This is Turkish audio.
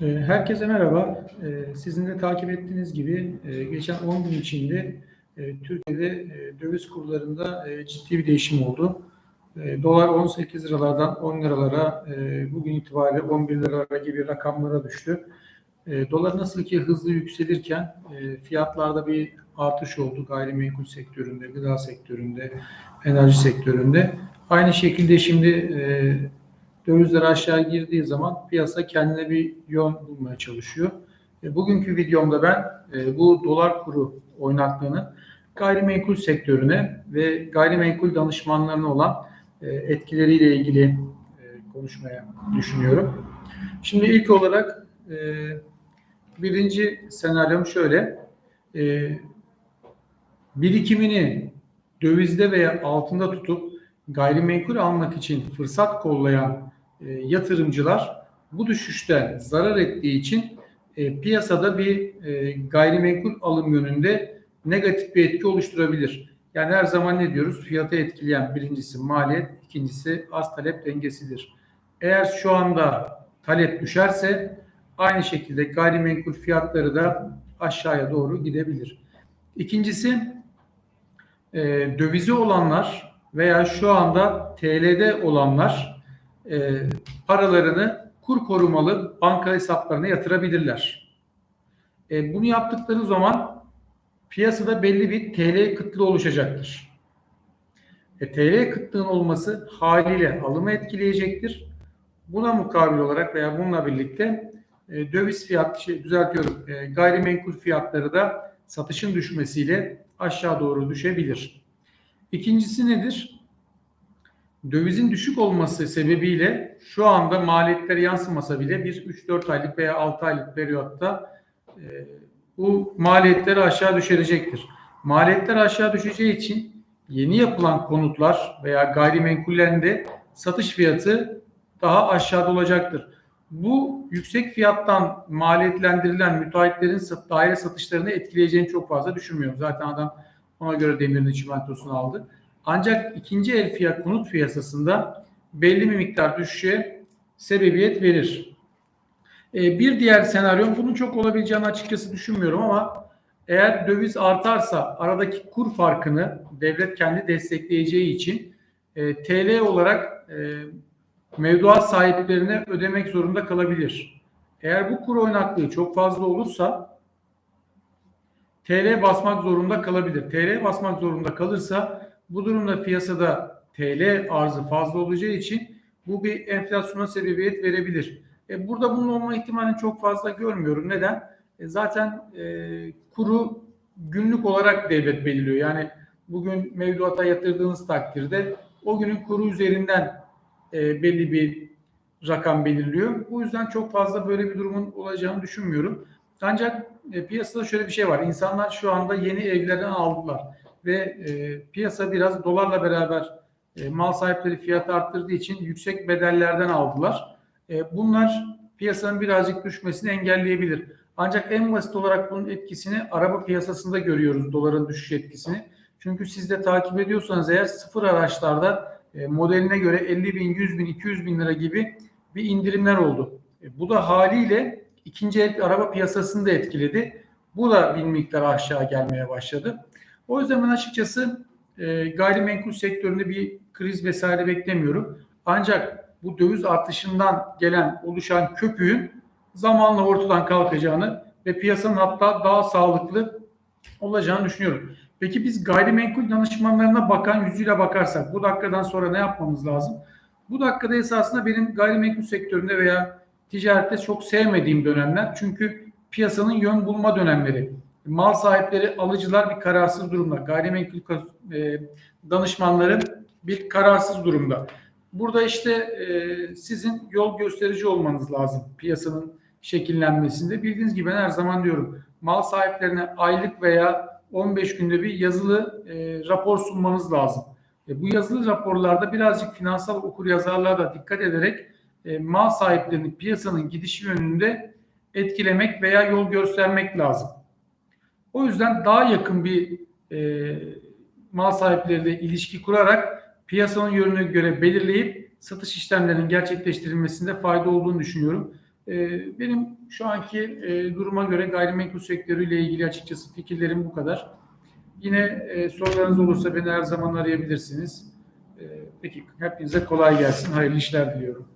Ee, Herkese merhaba. Ee, Sizin de takip ettiğiniz gibi e, geçen 10 gün içinde e, Türkiye'de e, döviz kurlarında ciddi bir değişim oldu. Dolar 18 liralardan 10 liralara, bugün itibariyle 11 liralara gibi rakamlara düştü. Dolar nasıl ki hızlı yükselirken fiyatlarda bir artış oldu gayrimenkul sektöründe, gıda sektöründe, enerji sektöründe. Aynı şekilde şimdi dövizler aşağı girdiği zaman piyasa kendine bir yön bulmaya çalışıyor. E, Bugünkü videomda ben e, bu dolar kuru oynaklığını gayrimenkul sektörüne ve gayrimenkul danışmanlarına olan e, etkileriyle ilgili e, konuşmaya düşünüyorum. Şimdi ilk olarak e, birinci senaryom şöyle. E, birikimini dövizde veya altında tutup gayrimenkul almak için fırsat kollayan e, yatırımcılar bu düşüşten zarar ettiği için e, piyasada bir e, gayrimenkul alım yönünde negatif bir etki oluşturabilir. Yani her zaman ne diyoruz? Fiyatı etkileyen birincisi maliyet, ikincisi az talep dengesidir. Eğer şu anda talep düşerse aynı şekilde gayrimenkul fiyatları da aşağıya doğru gidebilir. İkincisi e, dövizi olanlar veya şu anda TL'de olanlar e, paralarını kur korumalı banka hesaplarına yatırabilirler. E, bunu yaptıkları zaman piyasada belli bir TL kıtlığı oluşacaktır. E, TL kıtlığın olması haliyle alımı etkileyecektir. Buna mukabil olarak veya bununla birlikte e, döviz fiyat, şey, düzeltiyorum, e, gayrimenkul fiyatları da satışın düşmesiyle aşağı doğru düşebilir. İkincisi nedir? Dövizin düşük olması sebebiyle şu anda maliyetler yansımasa bile bir 3-4 aylık veya 6 aylık periyotta e, bu maliyetleri aşağı düşürecektir. Maliyetler aşağı düşeceği için yeni yapılan konutlar veya gayrimenkullerinde satış fiyatı daha aşağıda olacaktır. Bu yüksek fiyattan maliyetlendirilen müteahhitlerin daire satışlarını etkileyeceğini çok fazla düşünmüyorum. Zaten adam ona göre demirini çimentosunu aldı. Ancak ikinci el fiyat konut piyasasında belli bir miktar düşüşe sebebiyet verir. Ee, bir diğer senaryo bunun çok olabileceğini açıkçası düşünmüyorum ama eğer döviz artarsa aradaki kur farkını devlet kendi destekleyeceği için e, TL olarak e, mevduat sahiplerine ödemek zorunda kalabilir. Eğer bu kur oynaklığı çok fazla olursa TL basmak zorunda kalabilir. TL basmak zorunda kalırsa bu durumda piyasada TL arzı fazla olacağı için bu bir enflasyona sebebiyet verebilir. E, burada bunun olma ihtimalini çok fazla görmüyorum. Neden? E, zaten e, kuru günlük olarak devlet belirliyor. Yani bugün mevduata yatırdığınız takdirde o günün kuru üzerinden e, belli bir rakam belirliyor. Bu yüzden çok fazla böyle bir durumun olacağını düşünmüyorum. Ancak e, piyasada şöyle bir şey var. İnsanlar şu anda yeni evlerden aldılar ve e, piyasa biraz dolarla beraber e, mal sahipleri fiyat arttırdığı için yüksek bedellerden aldılar. E, bunlar piyasanın birazcık düşmesini engelleyebilir. Ancak en basit olarak bunun etkisini araba piyasasında görüyoruz doların düşüş etkisini. Çünkü siz de takip ediyorsanız eğer sıfır araçlarda e, modeline göre 50 bin, 100 bin, 200 bin lira gibi bir indirimler oldu. E, bu da haliyle ikinci el araba piyasasını da etkiledi. Bu da bir miktar aşağı gelmeye başladı. O yüzden ben açıkçası e, gayrimenkul sektöründe bir kriz vesaire beklemiyorum. Ancak bu döviz artışından gelen oluşan köpüğün zamanla ortadan kalkacağını ve piyasanın hatta daha sağlıklı olacağını düşünüyorum. Peki biz gayrimenkul danışmanlarına bakan yüzüyle bakarsak bu dakikadan sonra ne yapmamız lazım? Bu dakikada esasında benim gayrimenkul sektöründe veya ticarette çok sevmediğim dönemler. Çünkü piyasanın yön bulma dönemleri. Mal sahipleri, alıcılar bir kararsız durumda. Gayrimenkul e, danışmanları bir kararsız durumda. Burada işte e, sizin yol gösterici olmanız lazım piyasanın şekillenmesinde. Bildiğiniz gibi ben her zaman diyorum mal sahiplerine aylık veya 15 günde bir yazılı e, rapor sunmanız lazım. E, bu yazılı raporlarda birazcık finansal okur yazarlığa da dikkat ederek mal sahiplerini piyasanın gidişi yönünde etkilemek veya yol göstermek lazım. O yüzden daha yakın bir e, mal sahipleriyle ilişki kurarak piyasanın yönünü göre belirleyip satış işlemlerinin gerçekleştirilmesinde fayda olduğunu düşünüyorum. E, benim şu anki e, duruma göre gayrimenkul sektörüyle ilgili açıkçası fikirlerim bu kadar. Yine e, sorularınız olursa beni her zaman arayabilirsiniz. E, peki hepinize kolay gelsin. Hayırlı işler diliyorum.